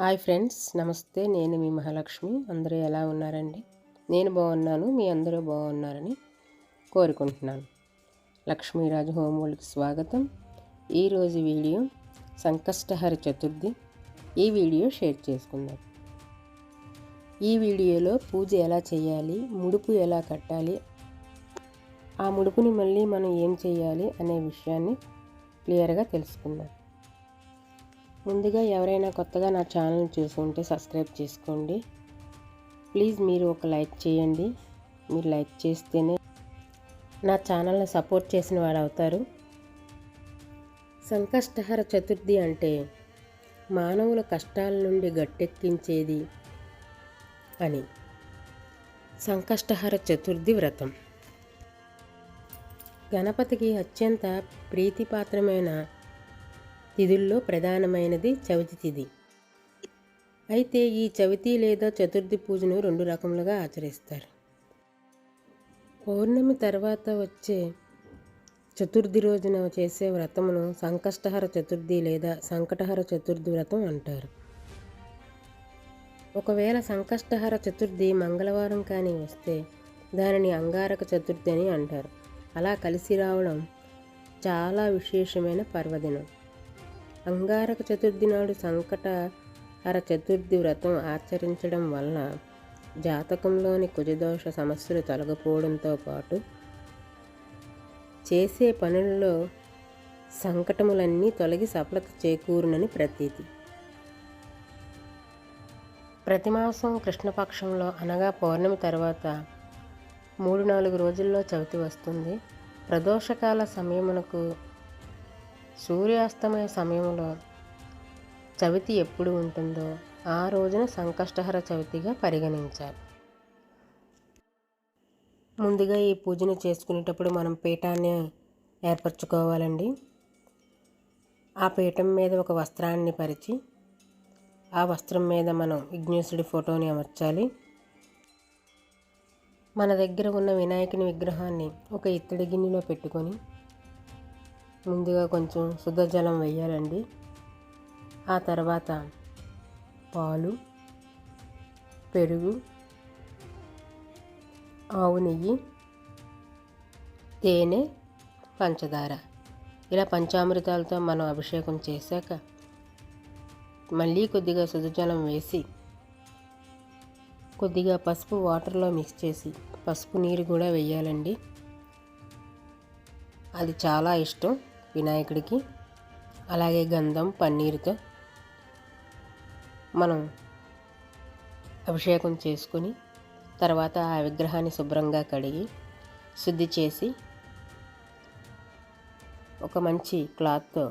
Hi friends నమస్తే. నేను మీ మహాలక్ష్మి. అందరూ ఎలా ఉన్నారండి? నేను బాగున్నాను మీ అందరూ బాగున్నారని కోరుకుంటున్నాను. లక్ష్మీరాజు హోమ్ వరల్డ్కి స్వాగతం ఈరోజు వీడియో సంకష్టహర చతుర్థి. ఈ వీడియో షేర్ చేసుకుందాం. ఈ వీడియోలో పూజ ఎలా చేయాలి ముడుపు ఎలా కట్టాలి ఆ ముడుపుని మళ్ళీ మనం ఏం చేయాలి అనే విషయాన్ని క్లియర్గా తెలుసుకుందాం. ముందుగా ఎవరైనా కొత్తగా నా ఛానల్ చూసుకుంటే సబ్స్క్రైబ్ చేసుకోండి. ప్లీజ్ మీరు ఒక లైక్ చేయండి. మీరు లైక్ చేస్తేనే నా ఛానల్ని సపోర్ట్ చేసిన వాడు అవుతారు. సంకష్టహర చతుర్థి అంటే మానవుల కష్టాల నుండి గట్టెక్కించేది అని. సంకష్టహర చతుర్థి వ్రతం. గణపతికి అత్యంత ప్రీతిపాత్రమైన తిథుల్లో ప్రధానమైనది చవితి తిథి. అయితే ఈ చవితి లేదా చతుర్థి పూజను రెండు రకములుగా ఆచరిస్తారు. పౌర్ణమి తర్వాత వచ్చే చతుర్థి రోజున చేసే వ్రతమును సంకష్టహర చతుర్థి లేదా సంకటహర చతుర్థి వ్రతం అంటారు. ఒకవేళ సంకష్టహర చతుర్థి మంగళవారం కానీ వస్తే దానిని అంగారక చతుర్థి అని అంటారు. అలా కలిసి రావడం చాలా విశేషమైన పర్వదినం. అంగారక చతుర్థి నాడు సంకట హర చతుర్థి వ్రతం ఆచరించడం వల్ల జాతకంలోని కుజదోష సమస్యలు తొలగిపోవడంతో పాటు చేసే పనుల్లో సంకటములన్నీ తొలగి సఫలత చేకూరునని ప్రతీతి. ప్రతి మాసం కృష్ణపక్షంలో అనగా పౌర్ణమి తర్వాత మూడు నాలుగు రోజుల్లో చవితి వస్తుంది. ప్రదోషకాల సమయమునకు సూర్యాస్తమయ సమయంలో చవితి ఎప్పుడు ఉంటుందో ఆ రోజున సంకష్టహర చవితిగా పరిగణించాలి. ముందుగా ఈ పూజను చేసుకునేటప్పుడు మనం పీఠాన్ని ఏర్పరచుకోవాలండి. ఆ పీఠం మీద ఒక వస్త్రాన్ని పరిచి ఆ వస్త్రం మీద మనం విఘ్నేశుడి ఫోటోని అమర్చాలి. మన దగ్గర ఉన్న వినాయకుని విగ్రహాన్ని ఒక ఇత్తడి గిన్నెలో పెట్టుకొని ముందుగా కొంచెం శుద్ధ జలం వేయాలండి. ఆ తర్వాత పాలు పెరుగు ఆవు నెయ్యి తేనె పంచదార. ఇలా పంచామృతాలతో మనం అభిషేకం చేశాక మళ్ళీ కొద్దిగా సుధజలం వేసి కొద్దిగా పసుపు వాటర్లో మిక్స్ చేసి పసుపు నీరు కూడా వేయాలండి. అది చాలా ఇష్టం. వినాయకుడికి అలాగే గంధం పన్నీరుతో మనం అభిషేకం చేసుకుని తర్వాత ఆ విగ్రహాన్ని శుభ్రంగా కడిగి శుద్ధి చేసి ఒక మంచి క్లాత్తో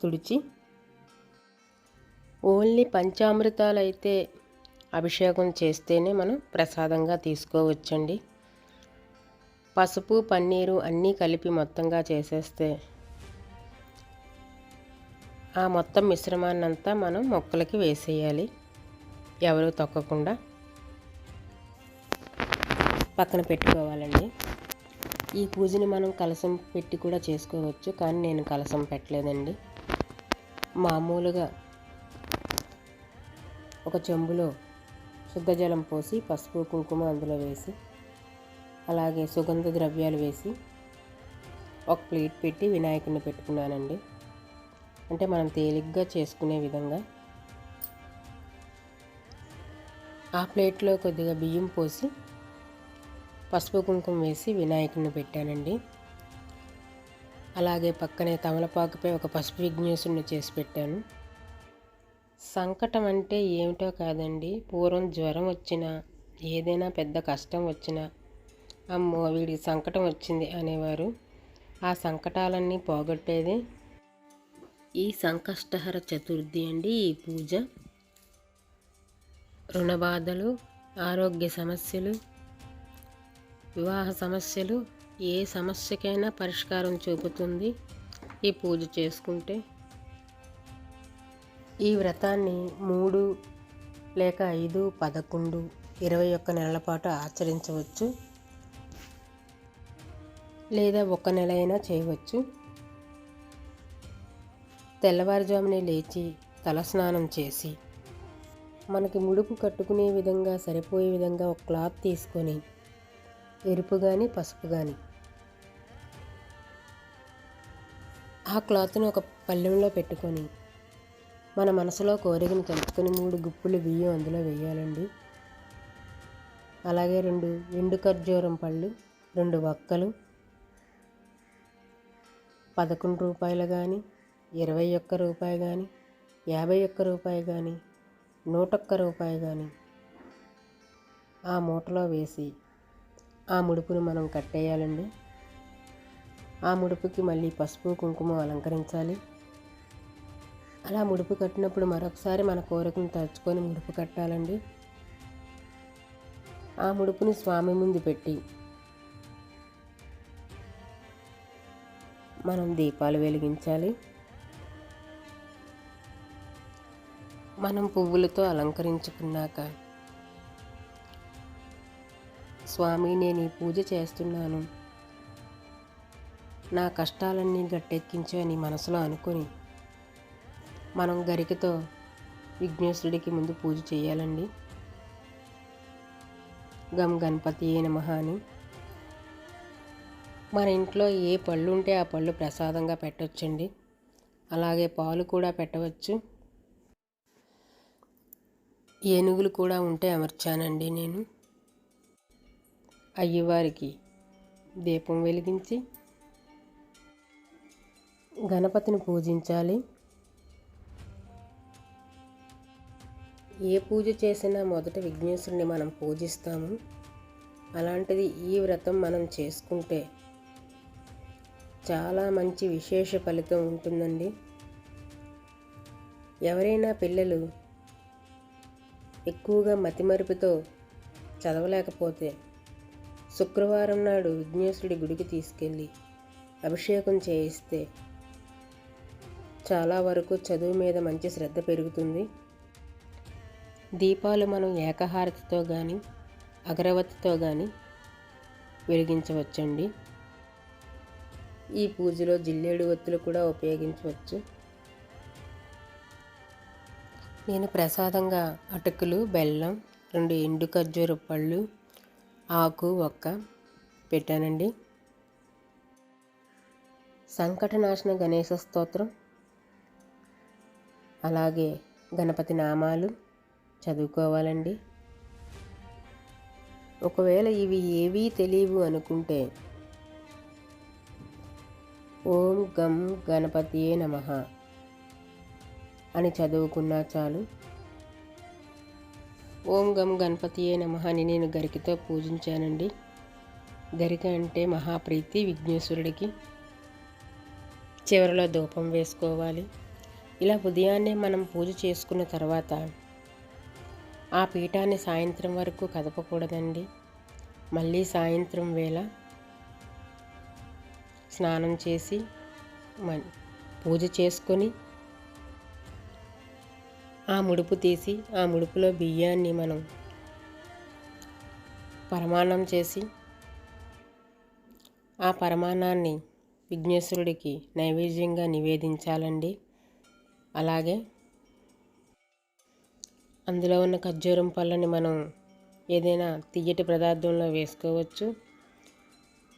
తుడిచి ఓన్లీ పంచామృతాలు అయితే అభిషేకం చేస్తేనే మనం ప్రసాదంగా తీసుకోవచ్చండి. పసుపు పన్నీరు అన్నీ కలిపి మొత్తంగా చేసేస్తే ఆ మొత్తం మిశ్రమాన్ని అంతా మనం మొక్కలకి వేసేయాలి. ఎవరు తొక్కకుండా పక్కన పెట్టుకోవాలండి. ఈ పూజని మనం కలసం పెట్టి కూడా చేసుకోవచ్చు కానీ నేను కలసం పెట్టలేదండి. మామూలుగా ఒక చెంబులో శుద్ధజలం పోసి పసుపు కుంకుమ అందులో వేసి అలాగే సుగంధ ద్రవ్యాలు వేసి ఒక ప్లేట్ పెట్టి వినాయకుడిని పెట్టుకున్నానండి. అంటే మనం తేలిగ్గా చేసుకునే విధంగా. ఆ ప్లేట్లో కొద్దిగా బియ్యం పోసి పసుపు కుంకుమ వేసి వినాయకుడిని పెట్టానండి. అలాగే పక్కనే తమలపాకుపై ఒక పసుపు విఘ్నేశుడిని చేసి పెట్టాను. సంకటం అంటే ఏమిటో కాదండి. పూర్వం జ్వరం వచ్చినా ఏదైనా పెద్ద కష్టం వచ్చినా అమ్మో వీడికి సంకటం వచ్చింది అనేవారు. ఆ సంకటాలన్నీ పోగొట్టేది ఈ సంకష్టహర చతుర్థి అండి ఈ పూజ. రుణబాధలు ఆరోగ్య సమస్యలు వివాహ సమస్యలు ఏ సమస్యకైనా పరిష్కారం చూపుతుంది ఈ పూజ చేసుకుంటే. ఈ వ్రతాన్ని మూడు లేక ఐదు పదకొండు ఇరవై ఒక్క నెలల పాటు ఆచరించవచ్చు. లేదా ఒక నెల అయినా చేయవచ్చు. తెల్లవారుజామునే లేచి తలస్నానం చేసి మనకి ముడుపు కట్టుకునే విధంగా సరిపోయే విధంగా ఒక క్లాత్ తీసుకొని ఎరుపు కానీ పసుపు కానీ ఆ క్లాత్ని ఒక పళ్ళెంలో పెట్టుకొని మన మనసులో కోరికను తలుచుకొని మూడు గుప్పులు బియ్యం అందులో వేయాలండి. అలాగే రెండు ఎండు ఖర్జూరం పళ్ళు రెండు వక్కలు పదకొండు రూపాయలు కానీ ఇరవై ఒక్క రూపాయి కానీ యాభై ఒక్క రూపాయి కానీ నూటొక్క రూపాయి కానీ ఆ మూటలో వేసి ఆ ముడుపును మనం కట్టేయాలండి. ఆ ముడుపుకి మళ్ళీ పసుపు కుంకుమ అలంకరించాలి. అలా ముడుపు కట్టినప్పుడు మరొకసారి మన కోరికను తలుచుకొని ముడుపు కట్టాలండి. ఆ ముడుపుని స్వామి ముందు పెట్టి మనం దీపాలు వెలిగించాలి. మనం పువ్వులతో అలంకరించుకున్నాక స్వామి నేను ఈ పూజ చేస్తున్నాను. నా కష్టాలన్నీ గట్టెక్కించు అని మనసులో అనుకొని మనం గరికతో విఘ్నేశ్వరుడికి ముందు పూజ చేయాలండి. గమ్ గణపతి నమ అని మన ఇంట్లో ఏ పళ్ళు ఉంటే ఆ పళ్ళు ప్రసాదంగా పెట్టవచ్చండి అలాగే పాలు కూడా పెట్టవచ్చు. ఏనుగులు కూడా ఉంటే అమర్చానండి నేను. అయ్యవారికి దీపం వెలిగించి గణపతిని పూజించాలి. ఏ పూజ చేసినా మొదట విఘ్నేశ్వరుని మనం పూజిస్తాము. అలాంటిది ఈ వ్రతం మనం చేసుకుంటే చాలా మంచి విశేష ఫలితం ఉంటుందండి. ఎవరైనా పిల్లలు ఎక్కువగా మతిమరుపుతో చదవలేకపోతే శుక్రవారం నాడు విఘ్నేశ్వరుడి గుడికి తీసుకెళ్ళి అభిషేకం చేయిస్తే చాలా వరకు చదువు మీద మంచి శ్రద్ధ పెరుగుతుంది. దీపాలు మనం ఏకహారతితో కానీ అగరవత్తితో కానీ వెలిగించవచ్చండి. ఈ పూజలో జిల్లేడు ఒత్తులు కూడా ఉపయోగించవచ్చు. నేను ప్రసాదంగా అటుకులు బెల్లం రెండు ఎండు ఖర్జూర పళ్ళు ఆకు ఒక్క పెట్టానండి. సంకటనాశన గణేశ స్తోత్రం అలాగే గణపతి నామాలు చదువుకోవాలండి. ఒకవేళ ఇవి ఏవీ తెలియవు అనుకుంటే ఓం గం గణపతియే నమ అని చదువుకున్నా చాలు. ఓం గం గణపతియే నమ అని నేను గరికతో పూజించానండి. గరిక అంటే మహాప్రీతి విఘ్నేశ్వరుడికి చివరిలో ధూపం వేసుకోవాలి. ఇలా ఉదయాన్నే మనం పూజ చేసుకున్న తర్వాత ఆ పీఠాన్ని సాయంత్రం వరకు కదపకూడదండి. మళ్ళీ సాయంత్రం వేళ స్నానం చేసి పూజ చేసుకొని ఆ ముడుపు తీసి ఆ ముడుపులో బియ్యాన్ని మనం పరమాన్నం చేసి ఆ పరమాన్నాన్ని విఘ్నేశ్వరుడికి నైవేద్యంగా నివేదించాలండి. అలాగే అందులో ఉన్న ఖర్జూరం పళ్ళని మనం ఏదైనా తియ్యటి పదార్థంలో వేసుకోవచ్చు.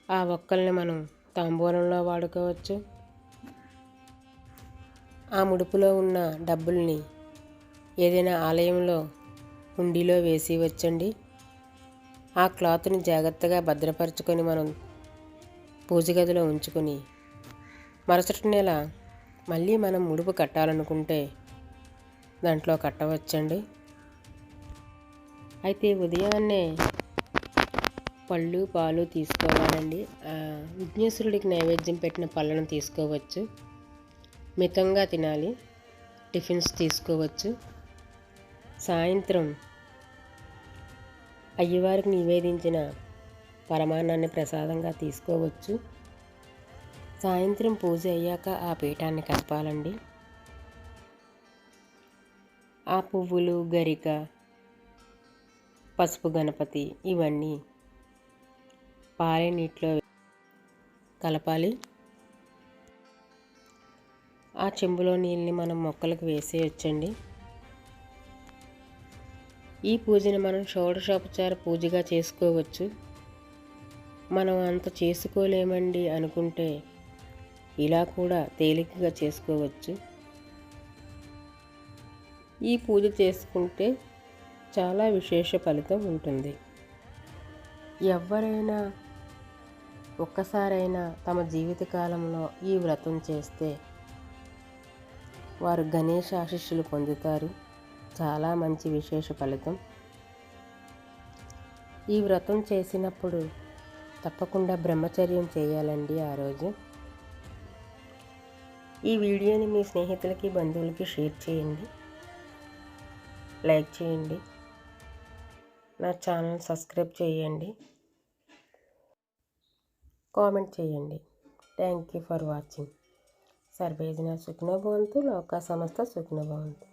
ఆ ఒక్కల్ని మనం తాంబూలంలో వాడుకోవచ్చు. ఆ ముడుపులో ఉన్న డబ్బుల్ని ఏదైనా ఆలయంలో హుండీలో వేసి వచ్చండి. ఆ క్లాత్ని జాగ్రత్తగా భద్రపరచుకొని మనం పూజ గదిలో ఉంచుకొని మరుసటి నెల మళ్ళీ మనం ముడుపు కట్టాలనుకుంటే దాంట్లో కట్టవచ్చండి. అయితే ఉదయాన్నే పళ్ళు పాలు తీసుకోవాలండి. విఘ్నేశ్వరుడికి నైవేద్యం పెట్టిన పళ్ళను తీసుకోవచ్చు. మితంగా తినాలి. టిఫిన్స్ తీసుకోవచ్చు. సాయంత్రం అయ్యవారికి నివేదించిన పరమాన్నాన్ని ప్రసాదంగా తీసుకోవచ్చు. సాయంత్రం పూజ అయ్యాక ఆ పీఠాన్ని కలపాలండి. ఆ పువ్వులు గరిక పసుపు గణపతి ఇవన్నీ పారే నీటిలో కలపాలి. ఆ చెంబులో నీళ్ళని మనం మొక్కలకు వేసేయచ్చండి. ఈ పూజని మనం షోడశోపచార పూజగా చేసుకోవచ్చు. మనం అంత చేసుకోలేమండి అనుకుంటే ఇలా కూడా తేలికగా చేసుకోవచ్చు. ఈ పూజ చేసుకుంటే చాలా విశేష ఫలితం ఉంటుంది. ఎవరైనా ఒక్కసారైనా తమ జీవితకాలంలో ఈ వ్రతం చేస్తే వారు గణేష ఆశిష్యులు పొందుతారు. చాలా మంచి విశేష ఫలితం. ఈ వ్రతం చేసినప్పుడు తప్పకుండా బ్రహ్మచర్యం చేయాలండి ఆ రోజు. ఈ వీడియోని మీ స్నేహితులకి బంధువులకి షేర్ చేయండి. లైక్ చేయండి. నా ఛానల్ సబ్స్క్రైబ్ చేయండి. కామెంట్ చేయండి. థ్యాంక్ యూ ఫర్ వాచింగ్ సర్వేజన సుఖినో భవంతు లోక సంస్థ సుఖినో భవంతు.